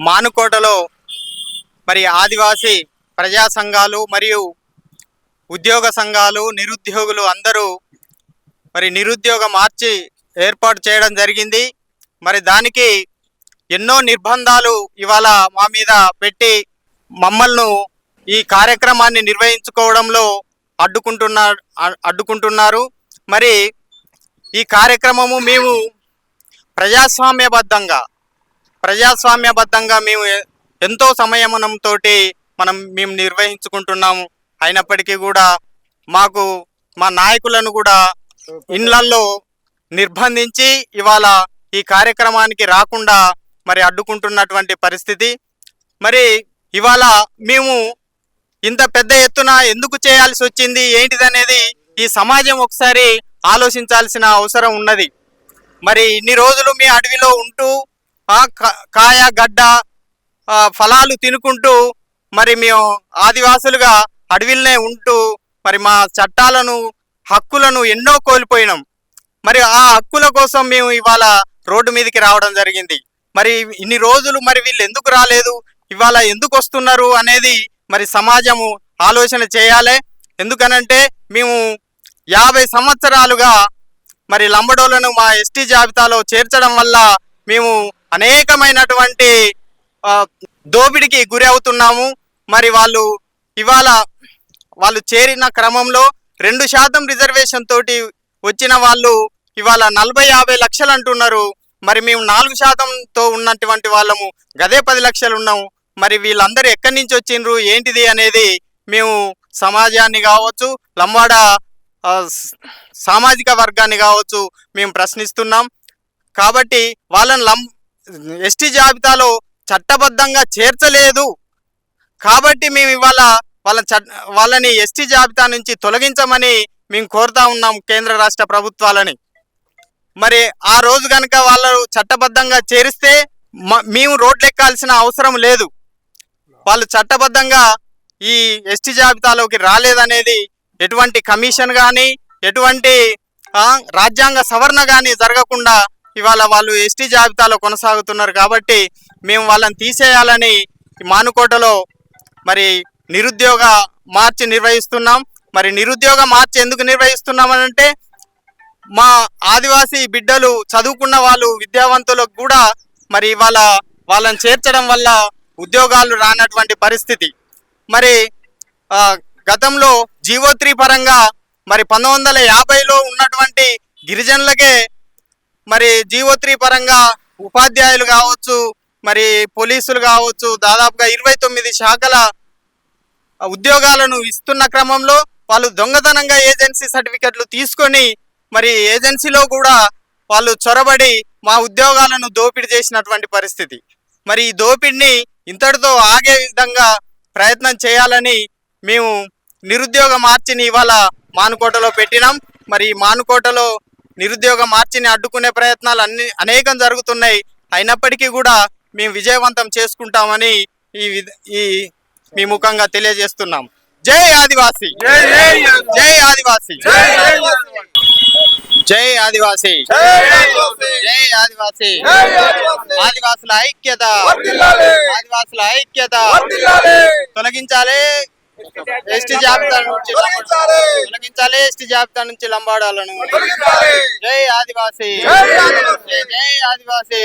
మానుకోటలో మరి ఆదివాసీ ప్రజా సంఘాలు మరియు ఉద్యోగ సంఘాలు నిరుద్యోగులు అందరూ మరి నిరుద్యోగ మార్చి ఏర్పాటు చేయడం జరిగింది. మరి దానికి ఎన్నో నిర్బంధాలు ఇవాళ మా మీద పెట్టి మమ్మల్ని ఈ కార్యక్రమాన్ని నిర్వహించుకోవడంలో అడ్డుకుంటున్న అడ్డుకుంటున్నారు. మరి ఈ కార్యక్రమము మేము ప్రజాస్వామ్యబద్ధంగా ప్రజాస్వామ్యబద్ధంగా మేము ఎంతో సంయమనంతో మనం మేము నిర్వహించుకుంటున్నాము. అయినప్పటికీ కూడా మాకు మా నాయకులను కూడా ఇండ్లల్లో నిర్బంధించి ఇవాళ ఈ కార్యక్రమానికి రాకుండా మరి అడ్డుకుంటున్నటువంటి పరిస్థితి. మరి ఇవాళ మేము ఇంత పెద్ద ఎత్తున ఎందుకు చేయాల్సి వచ్చింది ఏంటిదనేది ఈ సమాజం ఒకసారి ఆలోచించాల్సిన అవసరం ఉన్నది. మరి ఇన్ని రోజులు మీ అడవిలో ఉంటూ ఆ క- కాయ గడ్డ ఫలాలు తినుకుంటూ మరి మేము ఆదివాసులుగా అడవిలోనే ఉంటూ మరి మా చట్టాలను హక్కులను ఎన్నో కోల్పోయినాం. మరి ఆ హక్కుల కోసం మేము ఇవాళ రోడ్డు మీదకి రావడం జరిగింది. మరి ఇన్ని రోజులు మరి వీళ్ళు ఎందుకు రాలేదు? ఇవాళ ఎందుకు వస్తున్నారు అనేది మరి సమాజము ఆలోచన చేయాలి. ఎందుకనంటే మేము యాభై సంవత్సరాలుగా మరి లంబడోలను మా ఎస్టీ జాబితాలో చేర్చడం వల్ల మేము అనేకమైనటువంటి దోపిడికి గురి అవుతున్నాము. మరి వాళ్ళు ఇవాళ వాళ్ళు చేరిన క్రమంలో రెండు శాతం రిజర్వేషన్ తోటి వచ్చిన వాళ్ళు ఇవాళ నలభై యాభై లక్షలు అంటున్నారు. మరి మేము నాలుగు శాతంతో ఉన్నటువంటి వాళ్ళము గదే పది లక్షలు ఉన్నాము మరి వీళ్ళందరూ ఎక్కడి నుంచి వచ్చిండ్రు? ఏంటిది అనేది మేము సమాజాన్ని కావచ్చు లంబాడ సామాజిక వర్గాన్ని కావచ్చు మేము ప్రశ్నిస్తున్నాం. కాబట్టి వాళ్ళని లం ఎస్టీ జాబితాలో చట్టబద్ధంగా చేర్చలేదు. కాబట్టి మేము ఇవాళ వాళ్ళ చట్ వాళ్ళని ఎస్టీ జాబితా నుంచి తొలగించమని మేము కోరుతా ఉన్నాం కేంద్ర రాష్ట్ర ప్రభుత్వాలని. మరి ఆ రోజు కనుక వాళ్ళు చట్టబద్ధంగా చేరిస్తే మ- మేము రోడ్లెక్కాల్సిన అవసరం లేదు. వాళ్ళు చట్టబద్ధంగా ఈ ఎస్టీ జాబితాలోకి రాలేదనేది ఎటువంటి కమిషన్ కానీ ఎటువంటి రాజ్యాంగ సవరణ కానీ జరగకుండా ఇవాళ వాళ్ళు ఎస్టీ జాబితాలో కొనసాగుతున్నారు కాబట్టి మేము వాళ్ళని తీసేయాలని మానుకోటలో మరి నిరుద్యోగ మార్చి నిర్వహిస్తున్నాం. మరి నిరుద్యోగ మార్చి ఎందుకు నిర్వహిస్తున్నామనంటే మా ఆదివాసీ బిడ్డలు చదువుకున్న వాళ్ళు విద్యావంతులకు కూడా మరి ఇవాళ వాళ్ళని చేర్చడం వల్ల ఉద్యోగాలు రానటువంటి పరిస్థితి. మరి గతంలో జీవో త్రీ పరంగా మరి పంతొమ్మిది వందల యాభైలో ఉన్నటువంటి గిరిజనులకే మరి జీవో త్రీ పరంగా ఉపాధ్యాయులు కావచ్చు మరి పోలీసులు కావచ్చు దాదాపుగా ఇరవై తొమ్మిది శాఖల ఉద్యోగాలను ఇస్తున్న క్రమంలో వాళ్ళు దొంగతనంగా ఏజెన్సీ సర్టిఫికెట్లు తీసుకొని మరి ఏజెన్సీలో కూడా వాళ్ళు చొరబడి మా ఉద్యోగాలను దోపిడీ చేసినటువంటి పరిస్థితి. మరి ఈ దోపిడిని ఇంతటితో ఆగే విధంగా ప్రయత్నం చేయాలని మేము నిరుద్యోగ మార్చిని ఇవాళ మానుకోటలో పెట్టినాం. మరి మానుకోటలో నిరుద్యోగ మార్చిని అడ్డుకునే ప్రయత్నాలు అన్ని అనేకం జరుగుతున్నాయి. అయినప్పటికీ కూడా మేము విజయవంతం చేసుకుంటామని ఈ విధ- ఈ మీ ముఖంగా తెలియజేస్తున్నాం. జై ఆదివాసి! జై ఆదివాసి! జై ఆదివాసి! జై ఆదివాసి! ఆదివాసుల ఐక్యత! ఆదివాసుల ఐక్యత! తొలగించాలి! ఎస్టీ జాబితా నుంచి తొలగించాలి. ఎస్టీ జాబితా నుంచి లంబాడాలను. జై ఆదివాసి. జై జై ఆదివాసి.